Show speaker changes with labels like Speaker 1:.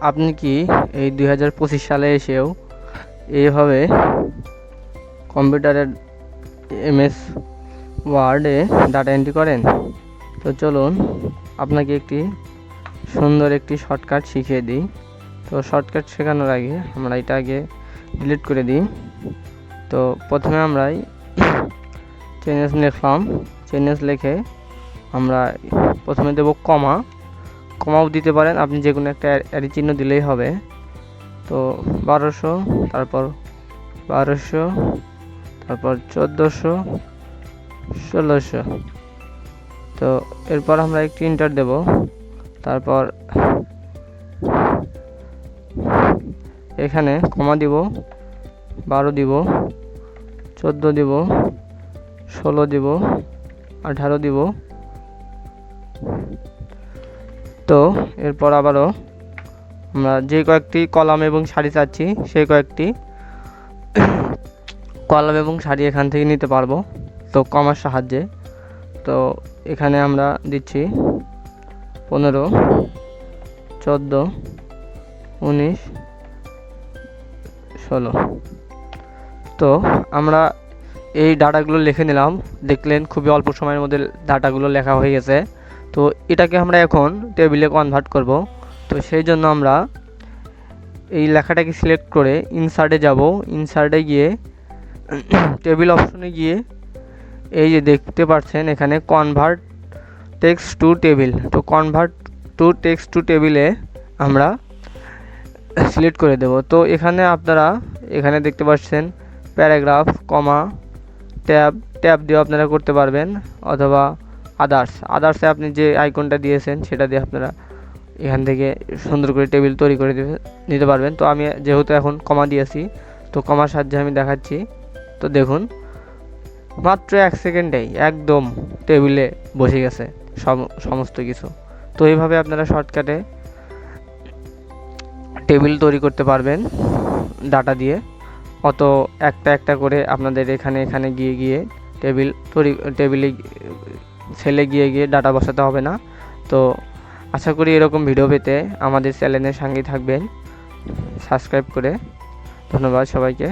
Speaker 1: আপনি কি এই দুই হাজার পঁচিশ সালে এসেও এইভাবে কম্পিউটারের এমএস ওয়ার্ডে ডাটা এন্ট্রি করেন? তো চলুন, আপনাকে একটি সুন্দর একটি শর্টকাট শিখিয়ে দিই। তো শর্টকাট শেখানোর আগে আমরা এটা আগে ডিলিট করে দিই। তো প্রথমে আমরাই চেঞ্জেস লিখলাম। চেঞ্জেস লিখে আমরা প্রথমে দেব কমা। কমাও দিতে পারেন। আপনি যে কোনো একটা অ্যারি চিহ্ন দিলেই হবে। তো বারোশো, তারপর বারোশো, তারপর চোদ্দোশো, ষোলোশো। তো এরপর আমরা একটি ইন্টার দেব। তারপর এখানে কমা দিব, বারো দিব, চোদ্দ দিব, ষোলো দিব, আঠারো দিব তো এরপর আবারও আমরা যে কয়েকটি কলাম এবং শাড়ি চাচ্ছি, সেই কয়েকটি কলাম এবং শাড়ি এখান থেকে নিতে পারব, তো কমার সাহায্যে। তো এখানে আমরা দিচ্ছি পনেরো, চোদ্দ, উনিশ, ষোলো। তো আমরা এই ডাটাগুলো লিখে নিলাম, দেখলেন খুবই অল্প সময়ের মধ্যে ডাটাগুলো লেখা হয়ে গেছে। তো এটাকে আমরা এখন টেবিলে কনভার্ট করব। তো সেই জন্য আমরা এই লেখাটাকে সিলেক্ট করে ইনসার্টে যাব। ইনসার্টে গিয়ে টেবিল অপশনে গিয়ে এই যে দেখতে পাচ্ছেন এখানে কনভার্ট টেক্সট টু টেবিল তো কনভার্ট টু টেক্সট টু টেবিলে আমরা সিলেক্ট করে দেব। তো এখানে আপনারা এখানে দেখতে পাচ্ছেন প্যারাগ্রাফ কমা ট্যাব ট্যাব দিয়েও আপনারা করতে পারবেন। অথবা আদার্স আদার্সে আপনি যে আইকনটা দিয়েছেন, সেটা দিয়ে আপনারা এখান থেকে সুন্দর করে টেবিল তৈরি করে নিতে পারবেন। তো আমি যেহেতু এখন কমা দিয়েছি, তো কমার সাহায্যে আমি দেখাচ্ছি। তো দেখুন, মাত্র এক সেকেন্ডেই একদম টেবিলে বসে গেছে সম- সমস্ত কিছু। তো এইভাবে আপনারা শর্টকাটে টেবিল তৈরি করতে পারবেন ডাটা দিয়ে। অত একটা একটা করে আপনাদের এখানে এখানে গিয়ে গিয়ে টেবিল তৈরি টেবিলে সেলে গিয়ে গিয়ে ডাটা বসাতে হবে না। তো আশা করি এরকম ভিডিও পেতে আমাদের চ্যানেলের সঙ্গেই থাকবেন। সাবস্ক্রাইব করে। ধন্যবাদ সবাইকে।